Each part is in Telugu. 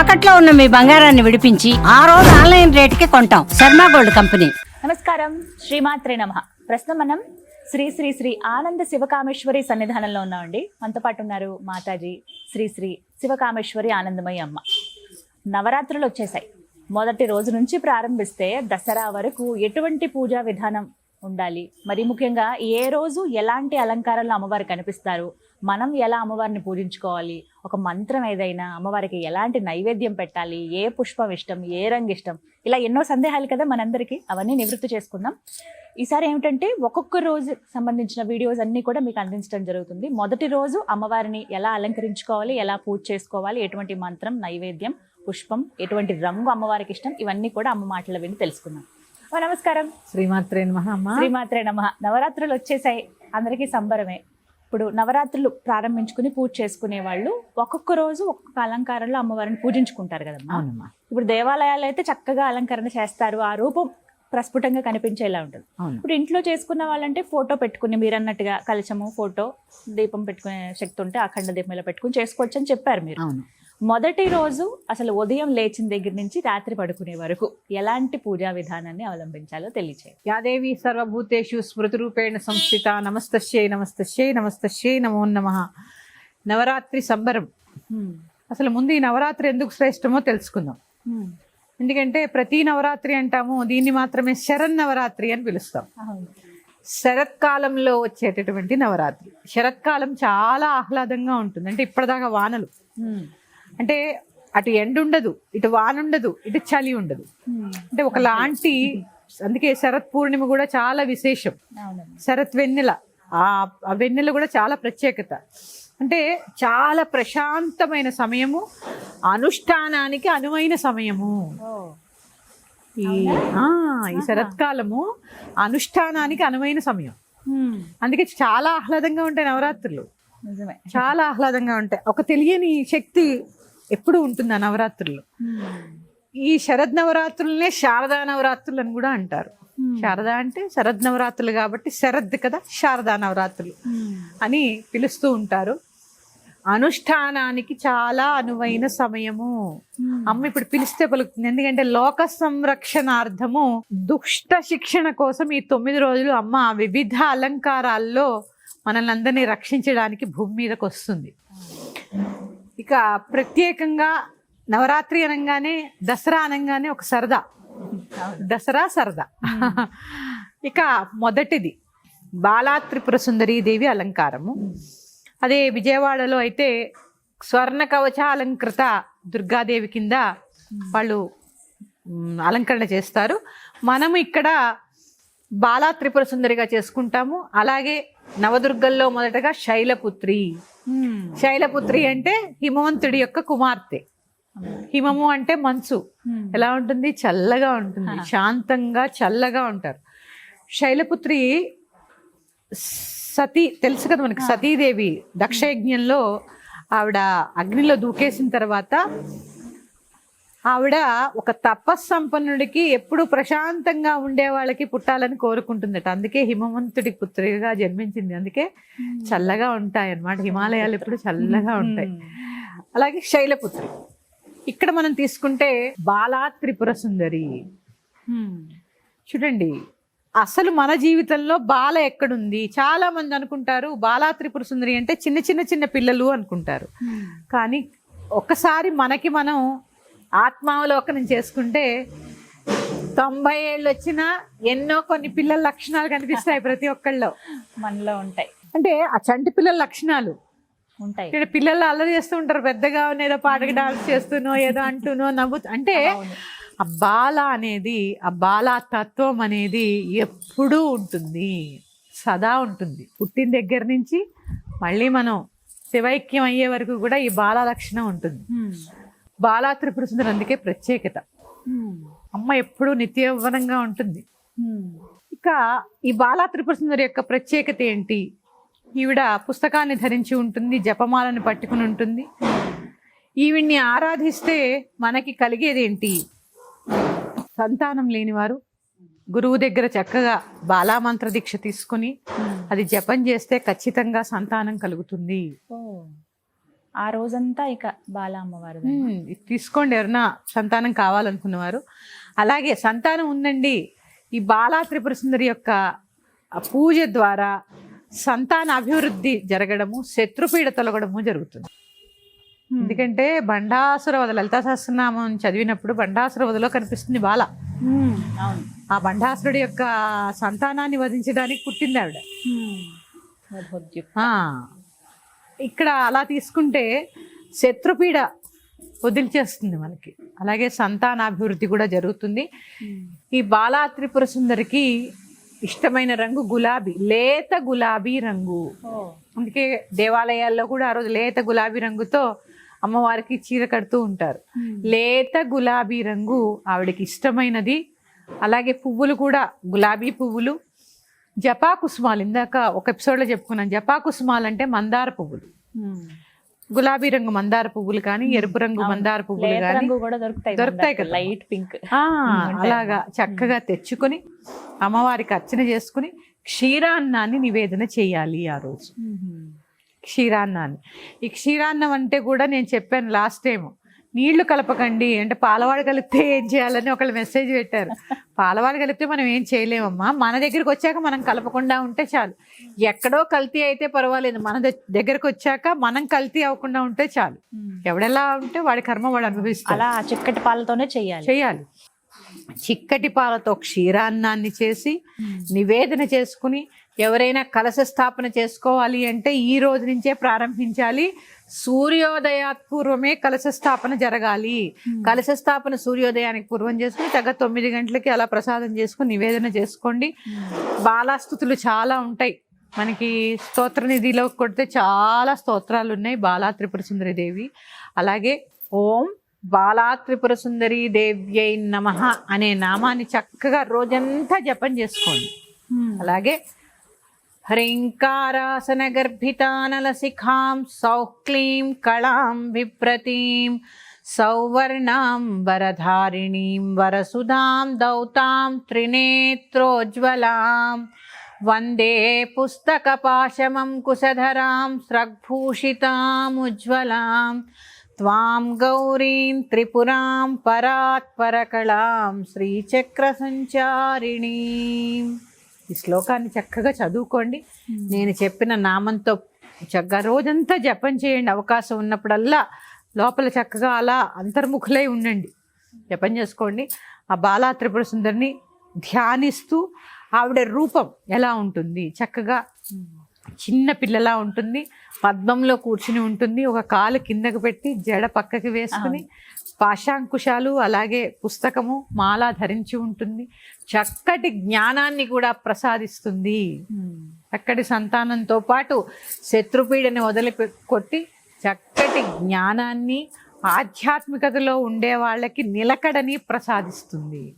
తాకట్లో ఉన్న మీ బంగారాన్ని విడిపించి ఆ రోజు ఆన్లైన్ రేటుకి కొంటాం. Sharma gold company. నమస్కారం. శ్రీమాత్రే నమ. ప్రస్తుతం మనం శ్రీ శ్రీ శ్రీ ఆనంద శివకామేశ్వరి సన్నిధానంలో ఉన్నామండి. మనతో పాటు ఉన్నారు మాతాజీ శ్రీ శ్రీ శివకామేశ్వరి ఆనందమయ్య అమ్మ. నవరాత్రులు వచ్చేసాయి. మొదటి రోజు నుంచి ప్రారంభిస్తే దసరా వరకు ఎటువంటి పూజా విధానం ఉండాలి. మరి ముఖ్యంగా ఏ రోజు ఎలాంటి అలంకారాలు అమ్మవారు కనిపిస్తారు? మనం ఎలా అమ్మవారిని పూజించుకోవాలి? ఒక మంత్రం ఏదైనా అమ్మవారికి ఎలాంటి నైవేద్యం పెట్టాలి? ఏ పుష్పం ఇష్టం? ఏ రంగు ఇష్టం? ఇలా ఎన్నో సందేహాలు కదా మనందరికీ? అవన్నీ నివృత్తి చేసుకుందాం. ఈసారి ఏమిటంటే ఒక్కొక్క రోజు సంబంధించిన వీడియోస్ అన్నీ కూడా మీకు అందించడం జరుగుతుంది. మొదటి రోజు అమ్మవారిని ఎలా అలంకరించుకోవాలి? ఎలా పూజ చేసుకోవాలి? ఎటువంటి మంత్రం నైవేద్యం పుష్పం ఎటువంటి రంగు అమ్మవారికి ఇష్టం? ఇవన్నీ కూడా అమ్మ మాటల విని తెలుసుకుందాం. నమస్కారం. శ్రీమాత్రే నమః శ్రీమాత్రే నమ. నవరాత్రులు వచ్చేసాయి. అందరికీ సంబరమే. ఇప్పుడు నవరాత్రులు ప్రారంభించుకుని పూజ చేసుకునే వాళ్ళు ఒక్కొక్క రోజు ఒక్కొక్క అలంకారంలో అమ్మవారిని పూజించుకుంటారు కదమ్మా. అవునమ్మా. ఇప్పుడు దేవాలయాలు అయితే చక్కగా అలంకరణ చేస్తారు. ఆ రూపం ప్రస్ఫుటంగా కనిపించేలా ఉంటుంది. ఇప్పుడు ఇంట్లో చేసుకున్న వాళ్ళంటే ఫోటో పెట్టుకుని మీరు అన్నట్టుగా కలశము ఫోటో దీపం పెట్టుకునే శక్తి ఉంటే అఖండ దీపం ఇలా పెట్టుకుని చేసుకోవచ్చు అని చెప్పారు మీరు. అవును. మొదటి రోజు అసలు ఉదయం లేచిన దగ్గర నుంచి రాత్రి పడుకునే వరకు ఎలాంటి పూజా విధానాన్ని అవలంబించాలో తెలియచేయండి. యాదేవి సర్వభూతేషు స్మృతిరూపేణ సంస్థిత నమస్తశ్యై నమస్తశ్యై నమస్తశ్యై నమో నమః. నవరాత్రి సంబరం. అసలు ముందు ఈ నవరాత్రి ఎందుకు శ్రేష్టమో తెలుసుకుందాం. ఎందుకంటే ప్రతి నవరాత్రి అంటాము దీన్ని మాత్రమే శరన్నవరాత్రి అని పిలుస్తాం. శరత్కాలంలో వచ్చేటటువంటి నవరాత్రి. శరత్కాలం చాలా ఆహ్లాదంగా ఉంటుంది. అంటే ఇప్పటిదాకా వానలు. అంటే అటు ఎండ ఉండదు ఇటు వాన ఉండదు ఇటు చలి ఉండదు. అంటే ఒకలాంటి అందుకే శరత్ పూర్ణిమ కూడా చాలా విశేషం. శరత్ వెన్నెల. ఆ వెన్నెల కూడా చాలా ప్రత్యేకత. అంటే చాలా ప్రశాంతమైన సమయము అనుష్ఠానానికి అనువైన సమయము. ఈ ఆ, ఈ శరత్కాలము అనుష్ఠానానికి అనువైన సమయం. అందుకే చాలా ఆహ్లాదంగా ఉంటాయి నవరాత్రులు. చాలా ఆహ్లాదంగా ఉంటాయి. ఒక తెలియని శక్తి ఎప్పుడు ఉంటుంది ఆ నవరాత్రులు ఈ శరద్ నవరాత్రులనే శారదా నవరాత్రులు అని కూడా అంటారు. శారద అంటే శరద్ నవరాత్రులు కాబట్టి శరద్ కదా శారదా నవరాత్రులు అని పిలుస్తూ ఉంటారు. అనుష్ఠానానికి చాలా అనువైన సమయము. అమ్మ ఇప్పుడు పిలిస్తే పలుకుతుంది. ఎందుకంటే లోక సంరక్షణార్థము దుష్ట శిక్షణ కోసం ఈ తొమ్మిది రోజులు అమ్మ వివిధ అలంకారాల్లో మనల్ని అందరినీ రక్షించడానికి భూమి మీదకి వస్తుంది ఇక ప్రత్యేకంగా నవరాత్రి అనగానే దసరా అనగానే ఒక సరదా. దసరా సరదా. ఇక మొదటిది బాలా త్రిపుర సుందరీ దేవి అలంకారము. అదే విజయవాడలో అయితే స్వర్ణ కవచ అలంకృత దుర్గాదేవి కింద వాళ్ళు అలంకరణ చేస్తారు. మనము ఇక్కడ బాలా త్రిపుర సుందరిగా చేసుకుంటాము. అలాగే నవదుర్గల్లో మొదటగా శైలపుత్రి. శైలపుత్రి అంటే హిమవంతుడి యొక్క కుమార్తె. హిమము అంటే మంచు. ఎలా ఉంటుంది? చల్లగా ఉంటుంది. శాంతంగా చల్లగా ఉంటారు. శైలపుత్రి సతీ తెలుసు కదా మనకి సతీదేవి దక్షయజ్ఞంలో ఆవిడ అగ్నిలో దూకేసిన తర్వాత ఆవిడ ఒక తపస్సంపన్నుడికి ఎప్పుడు ప్రశాంతంగా ఉండే వాళ్ళకి పుట్టాలని కోరుకుంటుందట. అందుకే హిమవంతుడి పుత్రిగా జన్మించింది. అందుకే చల్లగా ఉంటాయి అన్నమాట హిమాలయాలు ఎప్పుడు చల్లగా ఉంటాయి. అలాగే శైలపుత్రి. ఇక్కడ మనం తీసుకుంటే బాలా త్రిపుర సుందరి చూడండి అసలు మన జీవితంలో బాల ఎక్కడుంది? చాలా మంది అనుకుంటారు బాలా త్రిపుర సుందరి అంటే చిన్న చిన్న చిన్న పిల్లలు అనుకుంటారు. కానీ ఒక్కసారి మనకి మనం ఆత్మావలోకనం చేసుకుంటే తొంభై ఏళ్ళు వచ్చినా ఎన్నో కొన్ని పిల్లల లక్షణాలు కనిపిస్తాయి ప్రతి ఒక్కళ్ళలో. మనలో ఉంటాయి. అంటే ఆ చంటి పిల్లల లక్షణాలు. ఉంటాయి. ఇక్కడ పిల్లలు అల్లరి చేస్తూ ఉంటారు పెద్దగా ఉన్న ఏదో పాటకి డాన్స్ చేస్తూనో ఏదో అంటూనో నవ్వుతూ. అంటే ఆ బాల అనేది ఆ బాలా తత్వం అనేది ఎప్పుడూ ఉంటుంది సదా ఉంటుంది. పుట్టిన దగ్గర నుంచి మళ్ళీ మనం శివైక్యం అయ్యే వరకు కూడా ఈ బాలా లక్షణం ఉంటుంది. బాలా త్రిపుర సుందరి అందుకే ప్రత్యేకత. అమ్మ ఎప్పుడూ నిత్య యవ్వనంగా ఉంటుంది ఇక ఈ బాలా త్రిపుర సుందరి యొక్క ప్రత్యేకత ఏంటి? ఈవిడ పుస్తకాన్ని ధరించి ఉంటుంది జపమాలను పట్టుకుని ఉంటుంది. ఈవిడ్ని ఆరాధిస్తే మనకి కలిగేది ఏంటి? సంతానం లేనివారు గురువు దగ్గర చక్కగా బాలామంత్ర దీక్ష తీసుకుని అది జపం చేస్తే ఖచ్చితంగా సంతానం కలుగుతుంది. ఆ రోజంతా ఇక బాల అమ్మవారు తీసుకోండి ఎవరన్నా సంతానం కావాలనుకున్నవారు. అలాగే సంతానం ఉందండి. ఈ బాలా త్రిపుర సుందరి యొక్క పూజ ద్వారా సంతాన అభివృద్ధి జరగడము శత్రుపీడ తొలగడము జరుగుతుంది. ఎందుకంటే బండాసుర వద లలితా సహస్రనామం చదివినప్పుడు బండాసుర వదలో కనిపిస్తుంది బాల. ఆ బండాసురుడి యొక్క సంతానాన్ని వధించడానికి పుట్టింది ఆవిడ. ఇక్కడ అలా తీసుకుంటే శత్రుపీడ వదిలిచేస్తుంది మనకి అలాగే సంతానాభివృద్ధి కూడా జరుగుతుంది. ఈ బాలా త్రిపుర సుందరికి ఇష్టమైన రంగు గులాబీ లేత గులాబీ రంగు. అందుకే దేవాలయాల్లో కూడా ఆ రోజు లేత గులాబీ రంగుతో అమ్మవారికి చీర కడుతూ ఉంటారు. లేత గులాబీ రంగు ఆవిడకి ఇష్టమైనది అలాగే పువ్వులు కూడా గులాబీ పువ్వులు జపా కుసుమాలు ఇందాక ఒక ఎపిసోడ్లో చెప్పుకున్నాను జపా కుసుమాలు అంటే మందార పువ్వులు. ఉమ్. గులాబీ రంగు మందార పువ్వులు కానీ ఎరుపు రంగు మందార పువ్వులు కానీ దొరుకుతాయి. కదా. లైట్ పింక్ ఆ, అలాగా చక్కగా తెచ్చుకొని అమ్మవారికి అర్చన చేసుకుని క్షీరాన్నాన్ని నివేదన చేయాలి ఆ రోజు. క్షీరాన్నాన్ని. ఈ క్షీరాన్నం అంటే కూడా నేను చెప్పాను లాస్ట్ టైం నీళ్ళు కలపకండి. అంటే పాలవాడు కలిపితే ఏం చేయాలని ఒకళ్ళు మెసేజ్ పెట్టారు. పాలవాడు కలిపితే మనం ఏం చేయలేమమ్మా. మన దగ్గరికి వచ్చాక మనం కలపకుండా ఉంటే చాలు. ఎక్కడో కల్తీ అయితే పర్వాలేదు. మన దగ్గరకు వచ్చాక మనం కల్తీ అవ్వకుండా ఉంటే చాలు. ఎవడెలా ఉంటే వాడి కర్మ వాడు అనుభవిస్తాడు. అలా చిక్కటి పాలతోనే చెయ్యాలి చేయాలి. చిక్కటి పాలతో క్షీరాన్నాన్ని చేసి నివేదన చేసుకుని ఎవరైనా కలశ స్థాపన చేసుకోవాలి అంటే ఈ రోజు నుంచే ప్రారంభించాలి. సూర్యోదయాత్ పూర్వమే కలశ స్థాపన జరగాలి. కలశ స్థాపన సూర్యోదయానికి పూర్వం చేసుకుని తగ్గ తొమ్మిది గంటలకి అలా ప్రసాదం చేసుకుని నివేదన చేసుకోండి. బాలాస్తుతులు చాలా ఉంటాయి. మనకి స్తోత్ర నిధిలో కొడితే చాలా స్తోత్రాలు ఉన్నాయి. బాలా త్రిపుర సుందరి దేవి. అలాగే ఓం బాలా త్రిపుర సుందరి దేవ్యై నమ అనే నామాన్ని రోజంతా జపం చేసుకోండి. అలాగే హ్రీంకారాసనగర్భితానలశిఖాం గర్భితానల శిఖాం సౌక్లీం కళాం విప్రతీం సౌవర్ణాం వరధారిణీం వరసుధాం దౌతాం త్రినేత్రోజ్వలాం వందే పుస్తకపాశమం కుశధరాం స్రగ్భూషితాముజ్వలాం త్వాం గౌరీం త్రిపురాం పరాత్పరకళాం శ్రీచక్ర ఈ శ్లోకాన్ని చక్కగా చదువుకోండి. నేను చెప్పిన నామంతో చక్కగా రోజంతా జపం చేయండి. అవకాశం ఉన్నప్పుడల్లా లోపల చక్కగా అలా అంతర్ముఖులై ఉండండి. జపం చేసుకోండి. ఆ బాలా త్రిపుర సుందరిని ధ్యానిస్తూ ఆవిడ రూపం ఎలా ఉంటుంది చక్కగా చిన్న పిల్లలా ఉంటుంది పద్మంలో కూర్చుని ఉంటుంది ఒక కాలు కిందకు పెట్టి జడ పక్కకి వేసుకుని పాశాంకుశాలు అలాగే పుస్తకము మాల ధరించి ఉంటుంది. చక్కటి జ్ఞానాన్ని కూడా ప్రసాదిస్తుంది. చక్కటి సంతానంతో పాటు శత్రుపీడని వదిలి కొట్టి చక్కటి జ్ఞానాన్ని ఆధ్యాత్మికతలో ఉండే వాళ్ళకి నిలకడని ప్రసాదిస్తుంది.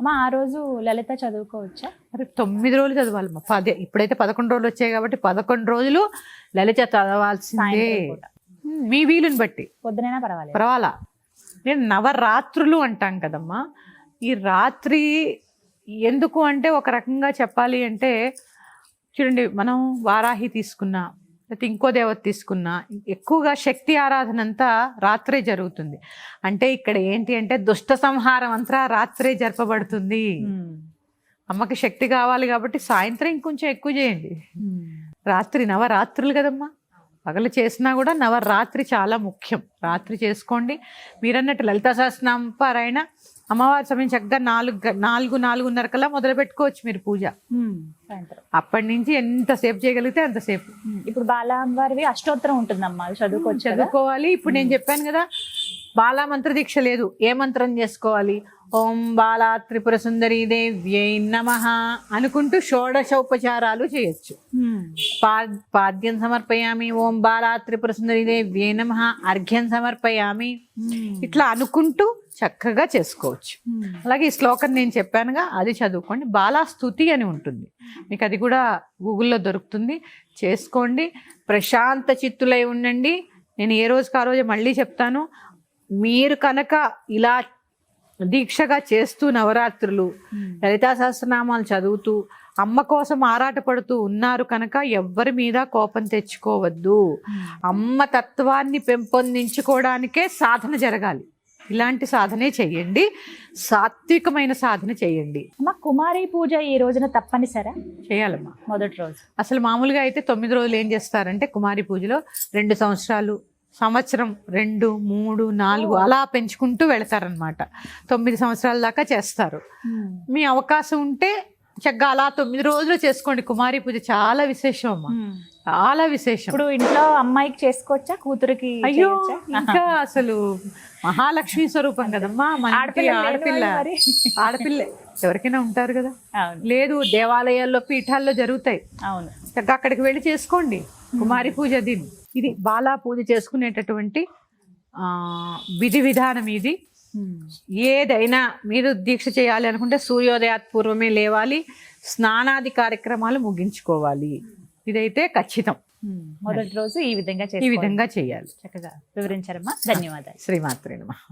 అమ్మా ఆ రోజు లలిత చదువుకోవచ్చా? మరి తొమ్మిది రోజులు చదవాలి మా పదే ఇప్పుడైతే పదకొండు రోజులు వచ్చాయి కాబట్టి పదకొండు రోజులు లలిత చదవాల్సిందే. మీ వీలుని బట్టి. పొద్దునైనా పర్వాలేదు. పర్వాలా? నేను నవరాత్రులు అంటాం కదమ్మా. ఈ రాత్రి ఎందుకు అంటే ఒక రకంగా చెప్పాలి అంటే చూడండి మనం వారాహి తీసుకున్నా లేకపోతే ఇంకో దేవత తీసుకున్నా ఎక్కువగా శక్తి ఆరాధన అంతా రాత్రే జరుగుతుంది. అంటే ఇక్కడ ఏంటి అంటే దుష్ట సంహారం అంతా రాత్రే జరపబడుతుంది. అమ్మకి శక్తి కావాలి కాబట్టి సాయంత్రం ఇంకొంచెం ఎక్కువ చేయండి. రాత్రి నవరాత్రులు కదమ్మా. పగలు చేసినా కూడా నవరాత్రి చాలా ముఖ్యం. రాత్రి చేసుకోండి. మీరన్నట్టు లలితా సహస్రనామ పారాయణ అమ్మవారి సమయం చక్కగా నాలుగు నాలుగు నాలుగున్నర కల్లా మొదలు పెట్టుకోవచ్చు మీరు పూజ. అప్పటి నుంచి ఎంతసేపు చేయగలిగితే అంతసేపు ఇప్పుడు బాల అమ్మవారివి అష్టోత్తరం ఉంటుందమ్మా చదువుకోవచ్చు చదువుకోవాలి. ఇప్పుడు నేను చెప్పాను కదా బాలా మంత్ర దీక్ష లేదు. ఏ మంత్రం చేసుకోవాలి? ఓం బాలా త్రిపుర సుందరి దేవ్యై నమ అనుకుంటూ షోడశోపచారాలు చేయొచ్చు. పా పాద్యం సమర్పయామి. ఓం బాలా త్రిపుర సుందరి దేవ్యై నమ అర్ఘ్యం సమర్పయామి. ఇట్లా అనుకుంటూ చక్కగా చేసుకోవచ్చు. అలాగే ఈ శ్లోకం నేను చెప్పానుగా అది చదువుకోండి. బాలా స్తుతి అని ఉంటుంది. మీకు అది కూడా గూగుల్లో దొరుకుతుంది. చేసుకోండి. ప్రశాంత చిత్తులై ఉండండి. నేను ఏ రోజుకి ఆ రోజు మళ్ళీ చెప్తాను. మీరు కనుక ఇలా దీక్షగా చేస్తూ నవరాత్రులు లలితా సహస్రనామాలు చదువుతూ అమ్మ కోసం ఆరాటపడుతూ ఉన్నారు కనుక ఎవ్వరి మీద కోపం తెచ్చుకోవద్దు. అమ్మ తత్వాన్ని పెంపొందించుకోవడానికే సాధన జరగాలి. ఇలాంటి సాధనే చెయ్యండి సాత్వికమైన సాధన చేయండి. అమ్మ కుమారి పూజ ఈ రోజున తప్పనిసరా? చేయాలమ్మా. మొదటి రోజు. అసలు మామూలుగా అయితే తొమ్మిది రోజులు ఏం చేస్తారంటే కుమారి పూజలో రెండు సంవత్సరాలు సంవత్సరం రెండు మూడు నాలుగు అలా పెంచుకుంటూ వెళతారనమాట తొమ్మిది సంవత్సరాల దాకా చేస్తారు. మీ అవకాశం ఉంటే చక్కగా అలా తొమ్మిది రోజులు చేసుకోండి. కుమారి పూజ చాలా విశేషం అమ్మా. చాలా విశేషం. ఇప్పుడు ఇంట్లో అమ్మాయికి చేసుకోవచ్చా? కూతురికి అయ్యో? ఇంకా అసలు మహాలక్ష్మి స్వరూపం కదమ్మా. ఆడపిల్ల? ఆడపిల్ల. ఎవరికైనా ఉంటారు కదా. లేదు దేవాలయాల్లో పీఠాల్లో జరుగుతాయి. అవును. చక్కగా అక్కడికి వెళ్ళి చేసుకోండి. కుమారి పూజ దీని. ఇది బాలా పూజ చేసుకునేటటువంటి విధి విధానం ఇది. ఏదైనా మీరు దీక్ష చేయాలి అనుకుంటే సూర్యోదయాత్ పూర్వమే లేవాలి స్నానాది కార్యక్రమాలు ముగించుకోవాలి. ఇదైతే ఖచ్చితం. మొదటి రోజు ఈ విధంగా ఈ. విధంగా చేయాలి. చక్కగా వివరించారమ్మా. ధన్యవాదాలు. శ్రీమాత్రి నమః.